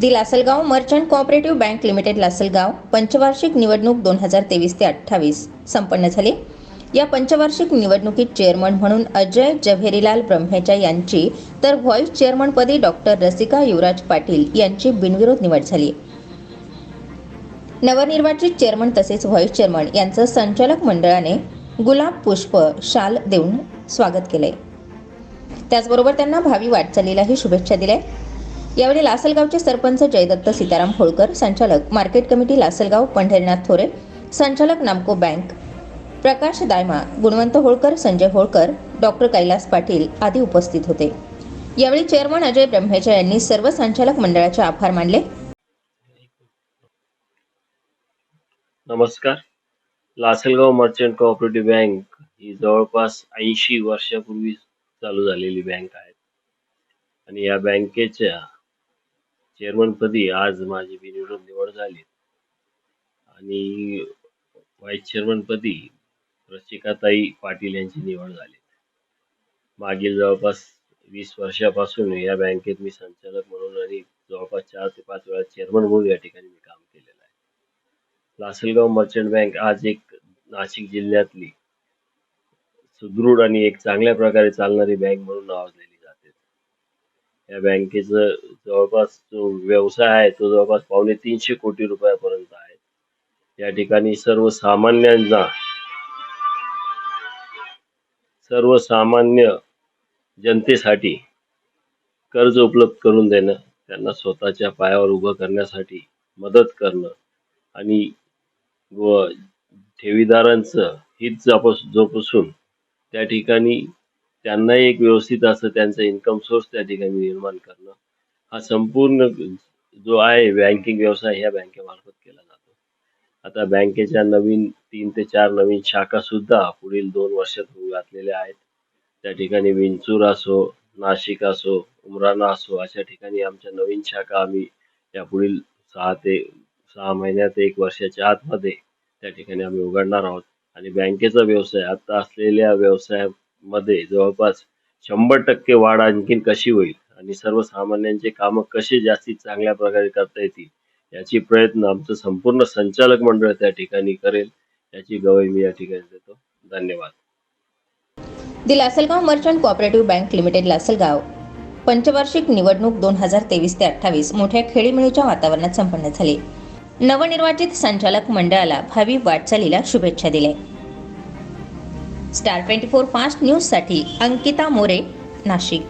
The Lasalgaon merchant cooperative bank limited Lasalgaon पंचवार्षिक निवडणूक दोन हजार तेवीस ते अठ्ठावीस संपन्न झाली. या पंचवार्षिक निवडणुकीत चेअरमन म्हणून अजय जव्हेरीलाल ब्रह्मेजा यांची तर व्हाईस चेअरमनपदी डॉक्टर रसिका युवराज पाटील यांची बिनविरोध निवड झाली. नवनिर्वाचित चेअरमन तसेच व्हाईस चेअरमन यांचं संचालक मंडळाने गुलाब पुष्प शाल देऊन स्वागत केलंय. त्याचबरोबर त्यांना भावी वाटचालीलाही शुभेच्छा दिल्या. यावेळी लासलगावचे सरपंच जयदत्त सीताराम होळकर संचालक मार्केट कमिटी लासलगाव पंढरीनाथ थोरे संचालक नामको बँक प्रकाश दायमा गुणवंत होळकर संजय होळकर डॉक्टर कैलास पाटील आदी उपस्थित होते. यावेळी चेअरमन अजय ब्रह्मेजा यांनी सर्व संचालक मंडळाचे आभार मानले. नमस्कार. लासलगाव मर्चंट कोऑपरेटिव्ह बँक ही जवळपास ऐंशी वर्षापूर्वी चालू झालेली बँक आहे. आणि या बँकेच्या चेअरमनपदी आज माझी बिनविरोध निवड झाली. आणि व्हाईस चेअरमनपदी रसिकाताई पाटील यांची निवड झाली. मागील जवळपास वीस वर्षापासून या बँकेत मी संचालक म्हणून आणि जवळपास चार ते पाच वेळा चेअरमन म्हणून या ठिकाणी मी काम केलेलं आहे. लासलगाव मर्चंट बँक आज एक नाशिक जिल्ह्यातली सुदृढ आणि एक चांगल्या प्रकारे चालणारी बँक म्हणून नावाजलेली जाते. या बँकेचं जवळपास जो व्यवसाय आहे तो जवळपास पावणे तीनशे कोटी रुपयापर्यंत आहे. या ठिकाणी सर्वसामान्यांना सर्वसामान्य जनतेसाठी कर्ज उपलब्ध करून देणं त्यांना स्वतःच्या पायावर उभं करण्यासाठी मदत करणं आणि व ठेवीदारांचं हित जपस जोपासून त्या ठिकाणी त्यांना एक व्यवस्थित असं त्यांचा इन्कम सोर्स त्या ठिकाणी निर्माण करणं हा संपूर्ण जो आहे बँकिंग व्यवसाय ह्या बँकेमार्फत केला जातो. आता बँकेच्या नवीन तीन ते चार नवीन शाखा सुद्धा पुढील दोन वर्षात होऊ घातलेल्या आहेत. त्या ठिकाणी विंचूर असो नाशिक असो उमराणा असो अशा ठिकाणी आमच्या नवीन शाखा आम्ही या पुढील सहा ते सहा महिन्यात एक वर्षाच्या आतमध्ये त्या ठिकाणी आम्ही उघडणार आहोत. आणि बँकेचा व्यवसाय आता असलेल्या व्यवसायामध्ये जवळपास शंभर टक्के वाढ आणखीन कशी होईल? आणि सर्वसामान्यांचे कामं कसे जास्तीत चांगल्या प्रकारे करता येतील याची प्रयत्न आमचं संपूर्ण संचालक मंडळ त्या ठिकाणी करेल याची गवाही मी या ठिकाणी देतो. धन्यवाद. The Lasalgaon merchant cooperative bank limited Lasalgaon. पंचवार्षिक निवडणूक दोन हजार तेवीस ते अठ्ठावीस मोठ्या खेळीमेळीच्या वातावरणात संपन्न झाली. नवनिर्वाचित संचालक मंडळाला भावी वाटचालीला शुभेच्छा दिल्या. स्टार ट्वेंटी फोर फास्ट न्यूजसाठी अंकिता मोरे नाशिक.